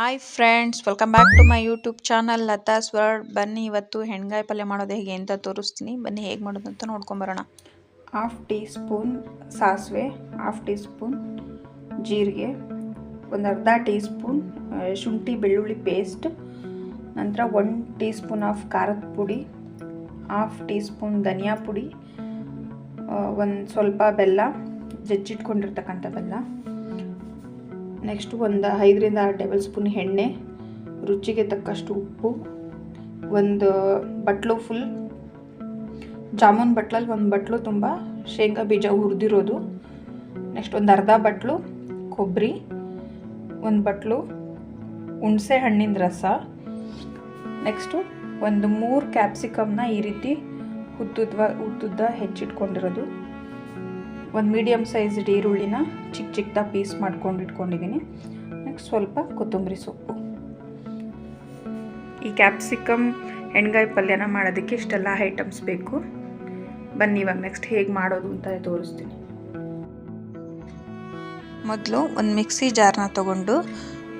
Hi friends welcome back to my YouTube channel Lata world ಬನ್ನಿ ಇವತ್ತು ಹೆಣ್ಗಾಯಿ ಪಲ್ಯ ಮಾಡೋದು ಹೇಗೆ ಅಂತ ತೋರಿಸ್ತೀನಿ. ಬನ್ನಿ ಹೇಗೆ ಮಾಡೋದು ಅಂತ ನೋಡ್ಕೊಂಬರೋಣ ಹಾಫ್ ಟೀ ಸ್ಪೂನ್ ಸಾಸಿವೆ ಹಾಫ್ ಟೀ ಸ್ಪೂನ್ ಜೀರಿಗೆ, ಒಂದು ಅರ್ಧ ಟೀ ಸ್ಪೂನ್ ಶುಂಠಿ ಬೆಳ್ಳುಳ್ಳಿ ಪೇಸ್ಟ್ ನಂತರ ಒನ್ ಟೀ ಸ್ಪೂನ್ ಆಫ್ ಖಾರದ ಪುಡಿ ಹಾಫ್ ಟೀ ಸ್ಪೂನ್ ಧನಿಯಾ ಪುಡಿ ಒಂದು ಸ್ವಲ್ಪ ಬೆಲ್ಲ, ಜಜ್ಜಿಟ್ಕೊಂಡಿರ್ತಕ್ಕಂಥ ಬೆಲ್ಲ. ನೆಕ್ಸ್ಟ್ ಒಂದು ಐದರಿಂದ ಆರು ಟೇಬಲ್ ಸ್ಪೂನ್ ಎಣ್ಣೆ, ರುಚಿಗೆ ತಕ್ಕಷ್ಟು ಉಪ್ಪು, ಒಂದು ಬಟ್ಲು ಫುಲ್ ಜಾಮೂನ್ ಬಟ್ಲಲ್ಲಿ ಒಂದು ಬಟ್ಲು ತುಂಬ ಶೇಂಗಾ ಬೀಜ ಹುರಿದಿರೋದು. ನೆಕ್ಸ್ಟ್ ಒಂದು ಅರ್ಧ ಬಟ್ಲು ಕೊಬ್ಬರಿ ಒಂದು ಬಟ್ಲು ಹುಣಸೆ ಹಣ್ಣಿನ ರಸ. ನೆಕ್ಸ್ಟು ಒಂದು ಮೂರು ಕ್ಯಾಪ್ಸಿಕಮ್ನ ಈ ರೀತಿ ಉದ್ದುದ್ವ ಉದ್ದುದ್ದ ಹೆಚ್ಚಿಟ್ಕೊಂಡಿರೋದು. ಒಂದು ಮೀಡಿಯಮ್ ಸೈಜ್ಡ್ ಈರುಳ್ಳಿನ ಚಿಕ್ಕ ಚಿಕ್ಕದಾಗಿ ಪೀಸ್ ಮಾಡ್ಕೊಂಡು ಇಟ್ಕೊಂಡಿದ್ದೀನಿ. ನೆಕ್ಸ್ಟ್ ಸ್ವಲ್ಪ ಕೊತ್ತಂಬರಿ ಸೊಪ್ಪು. ಈ ಕ್ಯಾಪ್ಸಿಕಮ್ ಎಣ್ಗಾಯಿ ಪಲ್ಯನ ಮಾಡೋದಕ್ಕೆ ಇಷ್ಟೆಲ್ಲ ಐಟಮ್ಸ್ ಬೇಕು. ಬನ್ನಿ ಇವಾಗ ನೆಕ್ಸ್ಟ್ ಹೇಗೆ ಮಾಡೋದು ಅಂತ ತೋರಿಸ್ತೀನಿ. ಮೊದಲು ಒಂದು ಮಿಕ್ಸಿ ಜಾರ್ನ ತಗೊಂಡು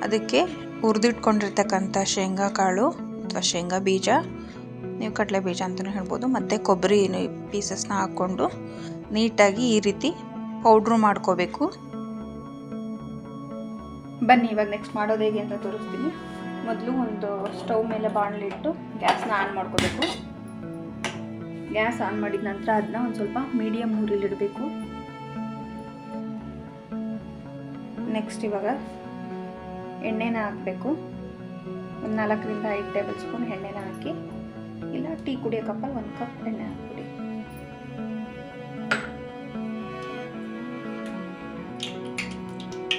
ಅದಕ್ಕೆ ಹುರಿದಿಟ್ಕೊಂಡಿರ್ತಕ್ಕಂಥ ಶೇಂಗಾ ಕಾಳು ಅಥವಾ ಶೇಂಗಾ ಬೀಜ, ನೀವು ಕಡಲೆ ಬೀಜ ಅಂತಲೂ ಹೇಳ್ಬೋದು, ಮತ್ತು ಕೊಬ್ಬರಿ ಪೀಸಸ್ನ ಹಾಕ್ಕೊಂಡು ನೀಟಾಗಿ ಈ ರೀತಿ ಪೌಡ್ರು ಮಾಡ್ಕೋಬೇಕು. ಬನ್ನಿ, ಇವಾಗ ನೆಕ್ಸ್ಟ್ ಮಾಡೋದು ಹೇಗೆ ಅಂತ ತೋರಿಸ್ತೀನಿ. ಮೊದಲು ಒಂದು ಸ್ಟವ್ ಮೇಲೆ ಬಾಣಲಿಟ್ಟು ಗ್ಯಾಸ್ನ ಆನ್ ಮಾಡ್ಕೋಬೇಕು. ಗ್ಯಾಸ್ ಆನ್ ಮಾಡಿದ ನಂತರ ಅದನ್ನ ಒಂದು ಸ್ವಲ್ಪ ಮೀಡಿಯಮ್ ಇಡಬೇಕು. ನೆಕ್ಸ್ಟ್ ಇವಾಗ ಎಣ್ಣೆನ ಹಾಕಬೇಕು. ಒಂದು ನಾಲ್ಕರಿಂದ ಐದು ಟೇಬಲ್ ಸ್ಪೂನ್ ಎಣ್ಣೆನ ಹಾಕಿ, ಇಲ್ಲ ಟೀ ಕುಡಿಯೋ ಕಪ್ಪಲ್ಲಿ ಒಂದು ಕಪ್ ಎಣ್ಣೆ ಹಾಕ್ಬಿಡಿ.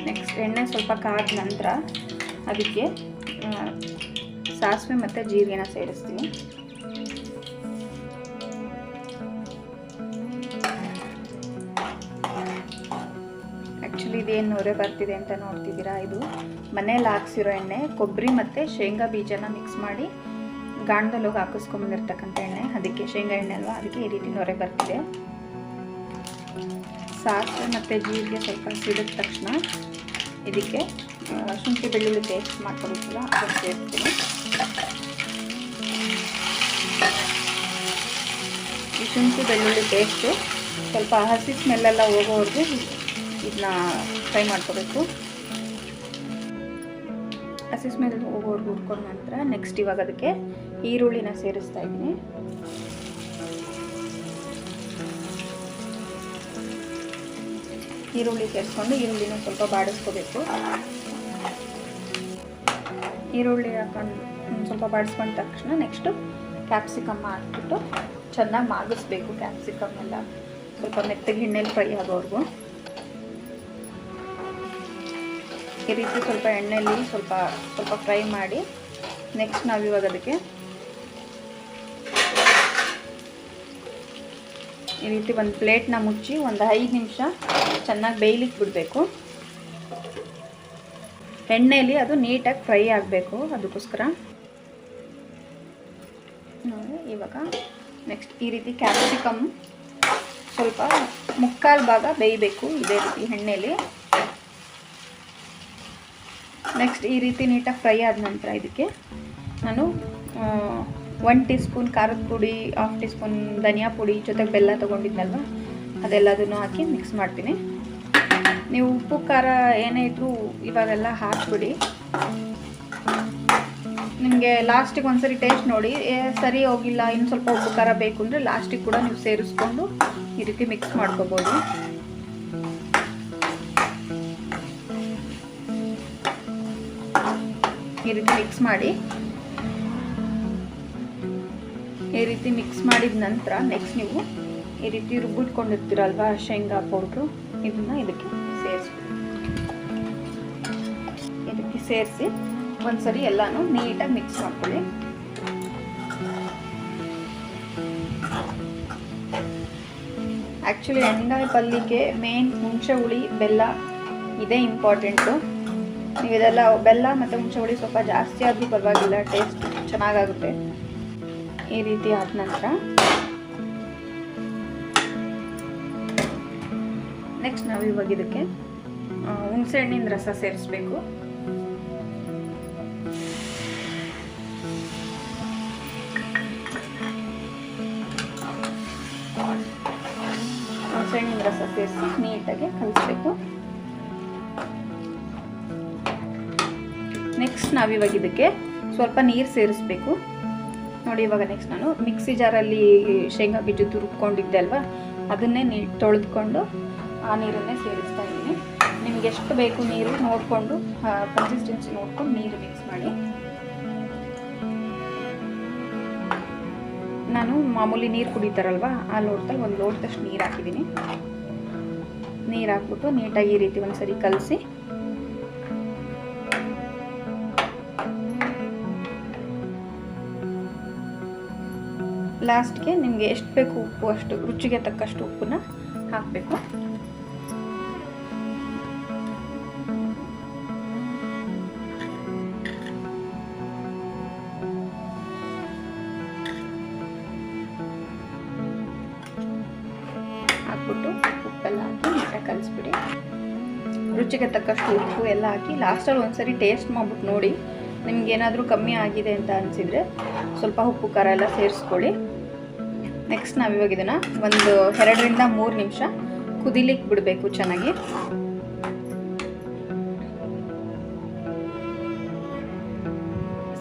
ನೆಕ್ಸ್ಟ್ ಎಣ್ಣೆ ಸ್ವಲ್ಪ ಕಾದ ನಂತರ ಅದಕ್ಕೆ ಸಾಸಿವೆ ಮತ್ತು ಜೀರಿಗೆನ ಸೇರಿಸ್ತೀನಿ. ಆ್ಯಕ್ಚುಲಿ ಇದೇನು ನೊರೆ ಬರ್ತಿದೆ ಅಂತ ನೋಡ್ತಿದ್ದೀರಾ? ಇದು ಮನೇಲಿ ಹಾಕ್ಸಿರೋ ಎಣ್ಣೆ, ಕೊಬ್ಬರಿ ಮತ್ತು ಶೇಂಗಾ ಬೀಜನ ಮಿಕ್ಸ್ ಮಾಡಿ ಗಾಣದಲ್ಲಿ ಹೋಗಿ ಹಾಕಿಸ್ಕೊಂಬಂದಿರ್ತಕ್ಕಂಥ ಎಣ್ಣೆ. ಅದಕ್ಕೆ ಶೇಂಗಾ ಎಣ್ಣೆ ಅಲ್ವಾ? ಅದಕ್ಕೆ ಈ ರೀತಿ ನೊರೆ ಬರ್ತಿದೆ. ಸಾಸಿವೆ ಮತ್ತು ಜೀರಿಗೆ ಸ್ವಲ್ಪ ಸಿಡಿದ ತಕ್ಷಣ ಇದಕ್ಕೆ ಶುಂಠಿ ಬೆಳ್ಳುಳ್ಳಿ ಪೇಸ್ಟ್ ಮಾಡ್ಕೊಬೇಕಲ್ಲ ಅದನ್ನು ಸೇರಿಸ್ತೀನಿ ಈ ಶುಂಠಿ ಬೆಳ್ಳುಳ್ಳಿ ಪೇಸ್ಟು ಸ್ವಲ್ಪ ಹಸಿ ಸ್ಮೆಲ್ಲೆಲ್ಲ ಹೋಗೋವರೆಗೂ ಇದನ್ನ ಫ್ರೈ ಮಾಡ್ಕೋಬೇಕು. ಹಸಿ ಸ್ಮೆಲ್ ಹೋಗೋರ್ಗೆ ಹುಡ್ಕೊಂಡು ನಂತರ ನೆಕ್ಸ್ಟ್ ಇವಾಗ ಅದಕ್ಕೆ ಈರುಳ್ಳಿನ ಸೇರಿಸ್ತಾ ಇದ್ದೀನಿ. ಈರುಳ್ಳಿ ಸೇರಿಸ್ಕೊಂಡು ಈರುಳ್ಳಿನ ಸ್ವಲ್ಪ ಬಾಡಿಸ್ಕೋಬೇಕು. ಈರುಳ್ಳಿ ಹಾಕೊಂಡು ಸ್ವಲ್ಪ ಬಾಡಿಸ್ಕೊಂಡ ತಕ್ಷಣ ನೆಕ್ಸ್ಟು ಕ್ಯಾಪ್ಸಿಕಮ್ ಹಾಕ್ಬಿಟ್ಟು ಚೆನ್ನಾಗಿ ಮಾಗಿಸ್ಬೇಕು ಕ್ಯಾಪ್ಸಿಕಮ್ ಎಲ್ಲ. ಸ್ವಲ್ಪ ಮೆತ್ತಗೆ ಎಣ್ಣೆಲಿ ಫ್ರೈ ಆಗೋವರೆಗೂ. ಈ ರೀತಿ ಸ್ವಲ್ಪ ಎಣ್ಣೆಯಲ್ಲಿ ಸ್ವಲ್ಪ ಸ್ವಲ್ಪ ಫ್ರೈ ಮಾಡಿ ನೆಕ್ಸ್ಟ್ ನಾವು ಇವಾಗ ಅದಕ್ಕೆ ಈ ರೀತಿ ಒಂದು ಪ್ಲೇಟ್ನ ಮುಚ್ಚಿ ಒಂದು ಐದು ನಿಮಿಷ ಚೆನ್ನಾಗಿ ಬೇಯ್ಲಿಕ್ಕೆ ಬಿಡಬೇಕು ಎಣ್ಣೆಯಲ್ಲಿ ಅದು ನೀಟಾಗಿ ಫ್ರೈ ಆಗಬೇಕು ಅದಕ್ಕೋಸ್ಕರ. ನೋಡಿ, ಇವಾಗ ನೆಕ್ಸ್ಟ್ ಈ ರೀತಿ ಕ್ಯಾಪ್ಸಿಕಮ್ ಸ್ವಲ್ಪ ಮುಕ್ಕಾಲು ಭಾಗ ಬೇಯಬೇಕು ಇದೇ ರೀತಿ ಎಣ್ಣೆಯಲ್ಲಿ ನೆಕ್ಸ್ಟ್ ಈ ರೀತಿ ನೀಟಾಗಿ ಫ್ರೈ ಆದ ನಂತರ ಇದಕ್ಕೆ ನಾನು ಒನ್ ಟೀ ಸ್ಪೂನ್ ಖಾರದ ಪುಡಿ ಹಾಫ್ ಟೀ ಸ್ಪೂನ್ ಧನಿಯಾ ಪುಡಿ ಜೊತೆಗೆ ಬೆಲ್ಲ ತೊಗೊಂಡಿದ್ನಲ್ವ? ಅದೆಲ್ಲದನ್ನು ಹಾಕಿ ಮಿಕ್ಸ್ ಮಾಡ್ತೀನಿ. ನೀವು ಉಪ್ಪು, ಖಾರ ಏನೇ ಇದ್ದರೂ ಇವಾಗೆಲ್ಲ ಹಾಕ್ಬಿಡಿ. ನಿಮಗೆ ಲಾಸ್ಟಿಗೆ ಒಂದ್ಸರಿ ಟೇಸ್ಟ್ ನೋಡಿ. ಸರಿ ಹೋಗಿಲ್ಲ, ಇನ್ನು ಸ್ವಲ್ಪ ಉಪ್ಪು, ಖಾರ ಬೇಕು ಅಂದರೆ ಲಾಸ್ಟಿಗೆ ಕೂಡ ನೀವು ಸೇರಿಸ್ಕೊಂಡು ಈ ರೀತಿ ಮಿಕ್ಸ್ ಮಾಡ್ಕೋಬೋದು. ಈ ರೀತಿ ಮಿಕ್ಸ್ ಮಾಡಿ. ಈ ರೀತಿ ಮಿಕ್ಸ್ ಮಾಡಿದ ನಂತರ ನೆಕ್ಸ್ಟ್ ನೀವು ಈ ರೀತಿ ರುಬ್ಬಿಟ್ಕೊಂಡಿರ್ತೀರಲ್ವಾ ಶೇಂಗಾ ಪೌಡ್ರು ಇದನ್ನ ಇದಕ್ಕೆ ಸೇರಿಸ್ಬೇಕು ಇದಕ್ಕೆ ಸೇರಿಸಿ ಒಂದ್ಸರಿ ಎಲ್ಲಾನು ನೀಟಾಗಿ ಮಿಕ್ಸ್ ಮಾಡ್ಕೊಳ್ಳಿ. ಆ್ಯಕ್ಚುಲಿ ಎಣ್ಗಾಯಿ ಪಲ್ಲಿಗೆ ಮೇನ್ ಹುಣಸೆ ಹುಳಿ, ಬೆಲ್ಲ ಇದೇ ಇಂಪಾರ್ಟೆಂಟು ನೀವು ಇದೆಲ್ಲ ಬೆಲ್ಲ ಮತ್ತು ಹುಣಸೆ ಹುಳಿ ಸ್ವಲ್ಪ ಜಾಸ್ತಿ ಆದರೂ ಪರವಾಗಿಲ್ಲ ಟೇಸ್ಟ್ ಚೆನ್ನಾಗಾಗುತ್ತೆ. ಈ ರೀತಿ ಆದ ನಂತರ ನೆಕ್ಸ್ಟ್ ನಾವು ಇವಾಗ ಇದಕ್ಕೆ ಹುಣಸೆ ಹಣ್ಣಿನ ರಸ ಸೇರಿಸ್ಬೇಕು. ಹುಣಸೆಹಣ್ಣಿನ ರಸ ಸೇರಿಸಿ ನೀಟಾಗಿ ಕಲಿಸ್ಬೇಕು. ನೆಕ್ಸ್ಟ್ ನಾವು ನಾವಿವಾಗ ಇದಕ್ಕೆ ಸ್ವಲ್ಪ ನೀರು ಸೇರಿಸ್ಬೇಕು. ನೋಡಿ, ಇವಾಗ ನೆಕ್ಸ್ಟ್ ನಾನು ಮಿಕ್ಸಿ ಜಾರಲ್ಲಿ ಶೇಂಗಾ ಬೀಜದ್ದು ರುಬ್ಕೊಂಡಿದ್ದೆ ಅಲ್ವಾ? ಅದನ್ನೇ ನೀ, ತೊಳೆದುಕೊಂಡು ಆ ನೀರನ್ನೇ ಸೇರಿಸ್ತಾ ಇದ್ದೀನಿ. ನಿಮ್ಗೆ ಎಷ್ಟು ಬೇಕು ನೀರು ನೋಡಿಕೊಂಡು ಕನ್ಸಿಸ್ಟೆನ್ಸಿ ನೋಡ್ಕೊಂಡು ನೀರು ಮಿಕ್ಸ್ ಮಾಡಿ. ನಾನು ಮಾಮೂಲಿ ನೀರು ಕುಡಿತಾರಲ್ವ, ಆ ಲೋಟದಲ್ಲಿ ಒಂದು ಲೋಟದಷ್ಟು ನೀರು ಹಾಕಿದ್ದೀನಿ. ನೀರು ಹಾಕ್ಬಿಟ್ಟು ನೀಟಾಗಿ ಈ ರೀತಿ ಒಂದ್ಸರಿ ಕಲಸಿ ಲಾಸ್ಟ್ಗೆ ನಿಮಗೆ ಎಷ್ಟು ಬೇಕು ಉಪ್ಪು ಅಷ್ಟು, ರುಚಿಗೆ ತಕ್ಕಷ್ಟು ಉಪ್ಪನ್ನ ಹಾಕಬೇಕು. ಹಾಕ್ಬಿಟ್ಟು ಉಪ್ಪೆಲ್ಲ ಹಾಕಿ ನೀಟಾಗಿ ಕಲಿಸ್ಬಿಡಿ. ರುಚಿಗೆ ತಕ್ಕಷ್ಟು ಉಪ್ಪು ಎಲ್ಲ ಹಾಕಿ ಲಾಸ್ಟಲ್ಲಿ ಒಂದ್ಸರಿ ಟೇಸ್ಟ್ ಮಾಡ್ಬಿಟ್ಟು ನೋಡಿ, ನಿಮ್ಗೆ ಏನಾದರೂ ಕಮ್ಮಿ ಆಗಿದೆ ಅಂತ ಅನಿಸಿದರೆ ಸ್ವಲ್ಪ ಉಪ್ಪು ಖಾರ ಎಲ್ಲ ಸೇರಿಸ್ಕೊಳ್ಳಿ. ನೆಕ್ಸ್ಟ್ ನಾವಿವಾಗ ಇದನ್ನು ಒಂದು ಎರಡರಿಂದ ಮೂರು ನಿಮಿಷ ಕುದಿಲಿಕ್ಕೆ ಬಿಡಬೇಕು ಚೆನ್ನಾಗಿ.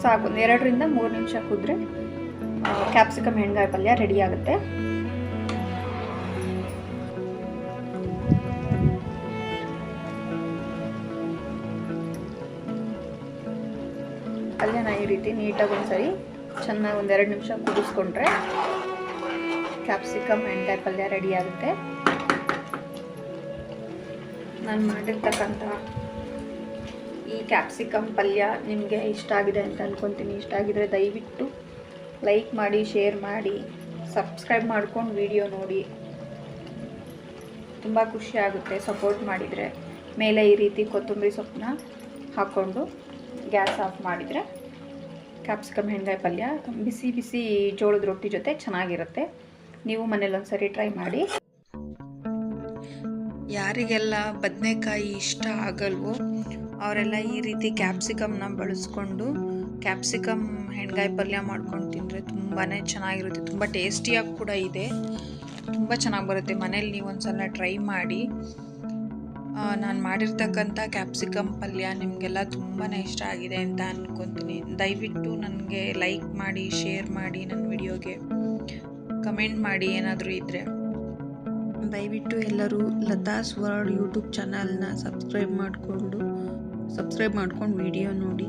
ಸಾಕು, ಒಂದು ಎರಡರಿಂದ ಮೂರು ನಿಮಿಷ ಕುದ್ರೆ ಕ್ಯಾಪ್ಸಿಕಮ್ ಹೆಣ್ಗಾಯಿ ಪಲ್ಯ ರೆಡಿ ಆಗುತ್ತೆ. ಪಲ್ಯನ ಈ ರೀತಿ ನೀಟಾಗಿ ಒಂದ್ಸರಿ ಚೆನ್ನಾಗಿ ಒಂದೆರಡು ನಿಮಿಷ ಕುದಿಸ್ಕೊಂಡ್ರೆ ಕ್ಯಾಪ್ಸಿಕಮ್ ಎಣ್ಣೆ ಪಲ್ಯ ರೆಡಿ ಆಗುತ್ತೆ. ನಾನು ಮಾಡಿರ್ತಕ್ಕಂಥ ಈ ಕ್ಯಾಪ್ಸಿಕಮ್ ಪಲ್ಯ ನಿಮಗೆ ಇಷ್ಟ ಆಗಿದೆ ಅಂತ ಅಂದ್ಕೊತೀನಿ ಇಷ್ಟ ಆಗಿದ್ರೆ ದಯವಿಟ್ಟು ಲೈಕ್ ಮಾಡಿ ಶೇರ್ ಮಾಡಿ ಸಬ್ಸ್ಕ್ರೈಬ್ ಮಾಡ್ಕೊಂಡು ವಿಡಿಯೋ ನೋಡಿ. ತುಂಬ ಖುಷಿ ಆಗುತ್ತೆ ಸಪೋರ್ಟ್ ಮಾಡಿದರೆ. ಮೇಲೆ ಈ ರೀತಿ ಕೊತ್ತಂಬರಿ ಸೊಪ್ಪನ್ನ ಹಾಕ್ಕೊಂಡು ಗ್ಯಾಸ್ ಆಫ್ ಮಾಡಿದರೆ ಕ್ಯಾಪ್ಸಿಕಮ್ ಹೆಂಗಾಯಿ ಪಲ್ಯ ಬಿಸಿ ಬಿಸಿ ಜೋಳದ ರೊಟ್ಟಿ ಜೊತೆ ಚೆನ್ನಾಗಿರುತ್ತೆ. ನೀವು ಮನೇಲಿ ಒಂದ್ಸರಿ ಟ್ರೈ ಮಾಡಿ. ಯಾರಿಗೆಲ್ಲ ಬದನೆಕಾಯಿ ಇಷ್ಟ ಆಗಲ್ವೋ ಅವರೆಲ್ಲ ಈ ರೀತಿ ಕ್ಯಾಪ್ಸಿಕಮ್ನ ಬಳಸ್ಕೊಂಡು ಕ್ಯಾಪ್ಸಿಕಮ್ ಹೆಣ್ಗಾಯಿ ಪಲ್ಯ ಮಾಡ್ಕೊಂಡು ತಿಂದರೆ ತುಂಬಾ ಚೆನ್ನಾಗಿರುತ್ತೆ, ತುಂಬ ಟೇಸ್ಟಿಯಾಗಿ ಕೂಡ ಇದೆ. ತುಂಬ ಚೆನ್ನಾಗಿ ಬರುತ್ತೆ. ಮನೇಲಿ ನೀವು ಒಂದ್ಸಲ ಟ್ರೈ ಮಾಡಿ. ನಾನು ಮಾಡಿರ್ತಕ್ಕಂಥ ಕ್ಯಾಪ್ಸಿಕಮ್ ಪಲ್ಯ ನಿಮಗೆಲ್ಲ ತುಂಬಾ ಇಷ್ಟ ಆಗಿದೆ ಅಂತ ಅಂದ್ಕೊತೀನಿ ದಯವಿಟ್ಟು ನನಗೆ ಲೈಕ್ ಮಾಡಿ ಶೇರ್ ಮಾಡಿ ನನ್ನ ವಿಡಿಯೋಗೆ ಕಮೆಂಟ್ ಮಾಡಿ ಏನಾದರೂ ಇದ್ದರೆ ದಯವಿಟ್ಟು ಎಲ್ಲರೂ ಲತಾಸ್ ವರ್ಲ್ಡ್ ಯೂಟ್ಯೂಬ್ ಚಾನಲ್ನ ಸಬ್ಸ್ಕ್ರೈಬ್ ಮಾಡಿಕೊಂಡು, ಸಬ್ಸ್ಕ್ರೈಬ್ ಮಾಡ್ಕೊಂಡು ವಿಡಿಯೋ ನೋಡಿ.